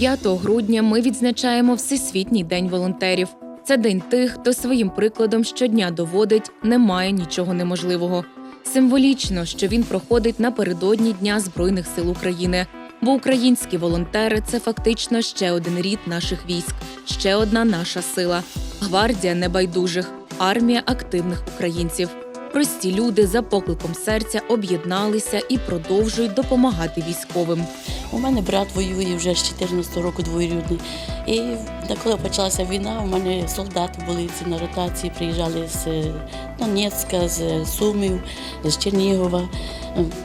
5 грудня ми відзначаємо Всесвітній день волонтерів. Це день тих, хто своїм прикладом щодня доводить, немає нічого неможливого. Символічно, що він проходить напередодні Дня Збройних сил України. Бо українські волонтери це фактично ще один рід наших військ, ще одна наша сила гвардія небайдужих, армія активних українців. Прості люди за покликом серця об'єдналися і продовжують допомагати військовим. У мене брат воює вже з 14 року двоюрідний. І коли почалася війна, у мене солдати були ці на ротації, приїжджали з е, Донецька, з Сумів, з Чернігова.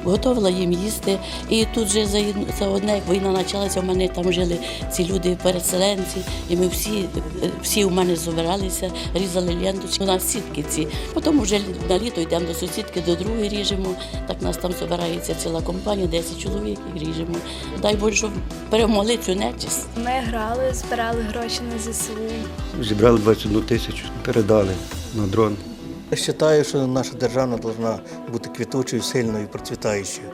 Готувала їм їсти. І тут же за, за одне, як війна почалася, у мене там жили ці люди, переселенці, і ми всі, е, всі у мене збиралися, різали ленточки. У нас сітки ці. Потім вже на літо йдемо до сусідки, до другої ріжемо. Так нас там збирається ціла компанія, 10 чоловік і ріжемо. Дай Боже, щоб перемогли цю нечисть. Ми грали, збирали гроші на ЗСУ. Зібрали 21 тисячу, передали на дрон. Я вважаю, що наша держава повинна бути квітучою, сильною, процвітаючою.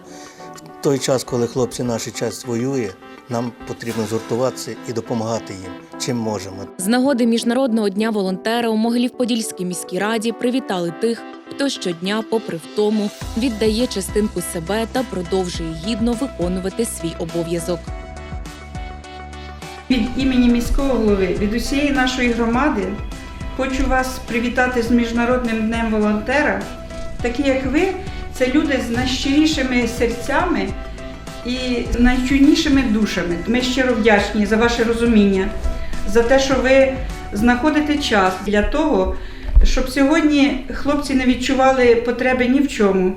В той час, коли хлопці наші час воює, нам потрібно згуртуватися і допомагати їм, чим можемо. З нагоди міжнародного дня волонтера у Могилів-Подільській міській раді привітали тих, хто щодня, попри втому, віддає частинку себе та продовжує гідно виконувати свій обов'язок. Від імені міського голови, від усієї нашої громади хочу вас привітати з Міжнародним днем волонтера. Такі як ви, це люди з найщирішими серцями і найчуйнішими душами. Ми щиро вдячні за ваше розуміння, за те, що ви знаходите час для того, щоб сьогодні хлопці не відчували потреби ні в чому,